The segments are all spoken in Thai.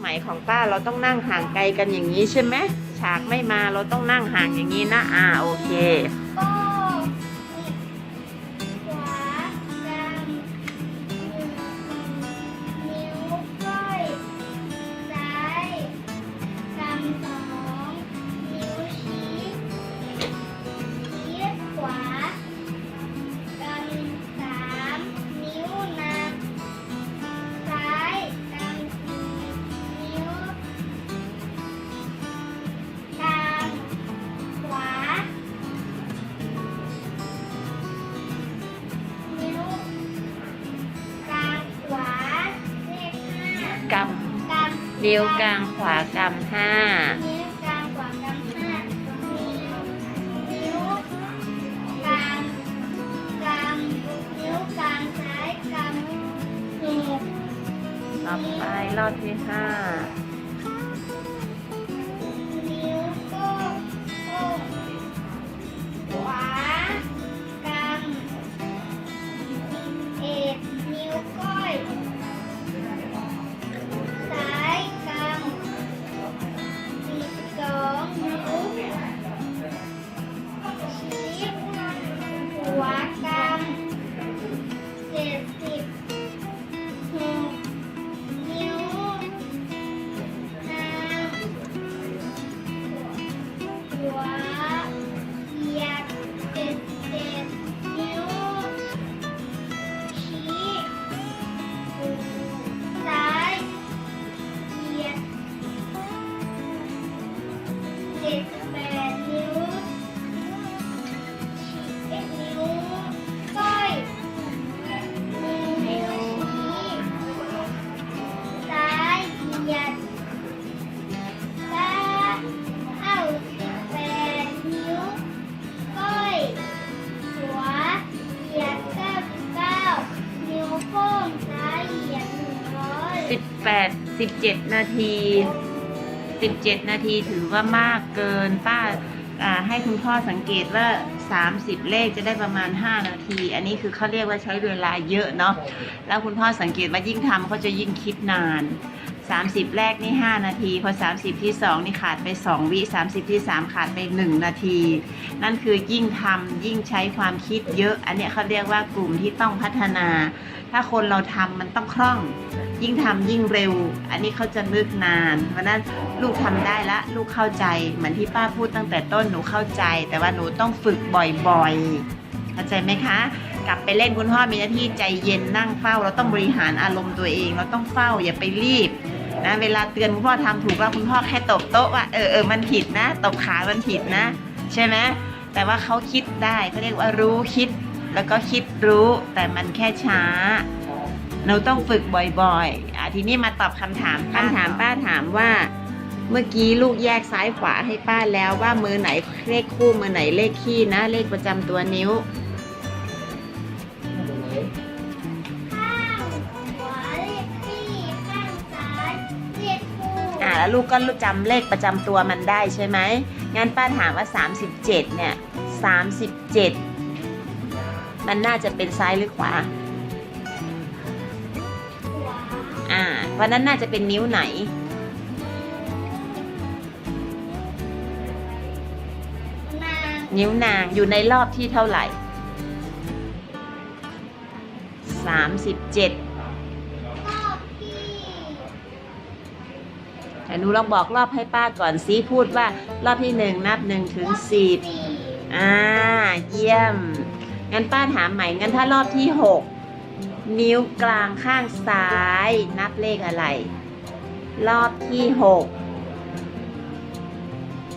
ไหมของป้าเราต้องนั่งห่างไกลกันอย่างนี้ใช่ไหมฉากไม่มาเราต้องนั่งห่างอย่างนี้นะอ่าโอเค นิ้วกลางขวากำห้านิ้วกลางขวากำห้านิ้วนิ้วกลาต่อไปรอบที่ห้า 8 17 นาที 17 นาทีถือว่ามากเกินป้าให้คุณพ่อสังเกตว่า 30 เลขจะได้ประมาณ 5 นาที อันนี้คือเขาเรียกว่าใช้เวลาเยอะเนาะแล้วคุณพ่อสังเกตว่ายิ่งทำเขาจะยิ่งคิดนาน 30 แรกนี่ 5 นาที พอ 30 ที่ 2 นี่ขาดไป 2 วิ 30 ที่ 3 ขาดไป 1 นาที นั่นคือยิ่งทำยิ่งใช้ความคิดเยอะ อันเนี้ยเขาเรียกว่ากลุ่มที่ต้องพัฒนา ถ้าคนเราทำมันต้องคล่อง ยิ่งทำยิ่งเร็ว อันนี้เขาจะนึกนาน เพราะนั้นลูกทำได้ละ ลูกเข้าใจ เหมือนที่ป้าพูดตั้งแต่ต้นหนูเข้าใจ แต่ว่าหนูต้องฝึกบ่อยๆ เข้าใจไหมคะ กลับไปเล่นคุณพ่อมีหน้าที่ใจเย็นนั่งเฝ้า เราต้องบริหารอารมณ์ตัวเอง เราต้องเฝ้าอย่าไปรีบนะเวลาเตือนคุณพ่อทำถูกแล้วคุณพ่อแค่ตบโต๊ะว่าเออเออมันผิดนะตบขามันผิดนะ ใช่ไหมแต่ว่าเขาคิดได้เขาเรียกว่ารู้คิด แล้วก็คิดรู้แต่มันแค่ช้า เราต้องฝึกบ่อยๆอะทีนี้มาตอบคำถามคำถามป้าถามว่า เมื่อกี้ลูกแยกซ้ายขวาให้ป้าแล้วว่ามือไหนเลขคู่มือไหนเลขขี้นะ เลขประจำตัวนิ้วข้างขวาเลขที่ข้างซ้ายเลขคู่อ่าแล้วลูกก็จำเลขประจำตัวมันได้ใช่ไหมงั้นป้าถามว่า 37 เนี่ย 37 มันน่าจะเป็นซ้ายหรือขวา อ่า เพราะนั้นน่าจะเป็นนิ้วไหน นิ้วนางอยู่ในรอบที่เท่าไหร่37รอบที่แต่หนูลองบอกรอบให้ป้าก่อนซิพูดว่ารอบที่หนึ่งนับหนึ่งถึงสิบอ่า เยี่ยม งั้นป้าถามใหม่งั้นถ้ารอบที่หกนิ้วกลางข้างซ้าย นับเลขอะไร รอบที่หก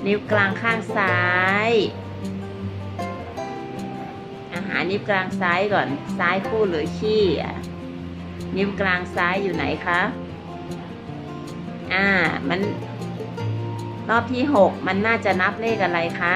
นิ้วกลางข้างซ้ายอาหานิ้วกลางซ้ายก่อนซ้ายคู่หรือขี้นิ้วกลางซ้ายอยู่ไหนคะอ่ามันรอบที่หกมันน่าจะนับเลขอะไรคะ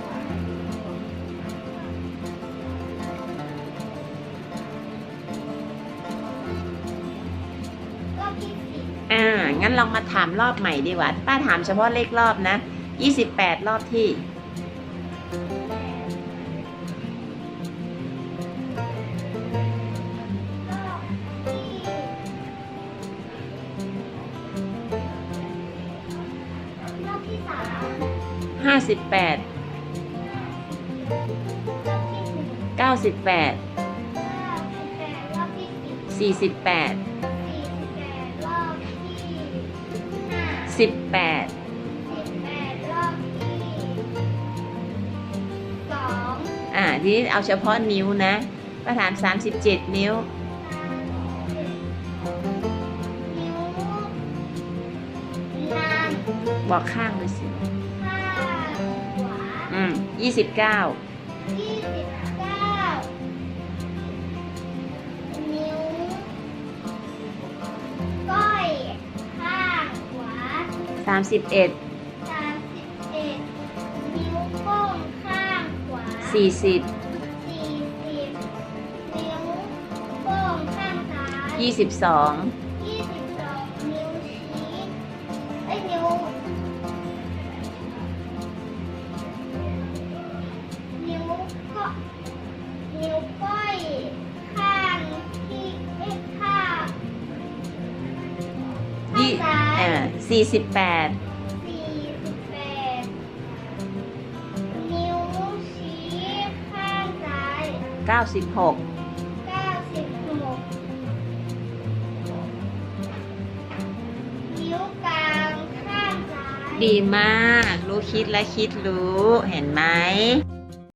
งั้นลองมาถามรอบใหม่ดีกว่า ป้าถามเฉพาะเลขรอบนะยี่สิบแปดรอบที่รอบที่รอบที่สามห้าสิบแปดรอบที่หนึ่งเก้าสิบแปดห้าสิบแปดรอบที่สิบสี่สิบแปด สิบแปดสิบแปดรอบที่สองอ่าทีนี้เอาเฉพาะนิ้วนะป้าถามสามสิบเจ็ดนิ้วนิ้วนางบอกข้างเลยสิข้างขวาอืมยี่สิบเก้าามสิบเอ็ดสามสิบเอ็ดนิ้วโป้งข้างขวาสี่สิบสี่สิบนิ้วโป้งข้างซ้ายยี่สิบสอง สี่สิบแปดสี่สิบแปดนิ้วชี้ข้างซ้ายเก้าสิบหกเก้าสิบหกนิ้วกลางข้างซ้าย ดีมาก รู้คิดและคิดรู้ เห็นไหม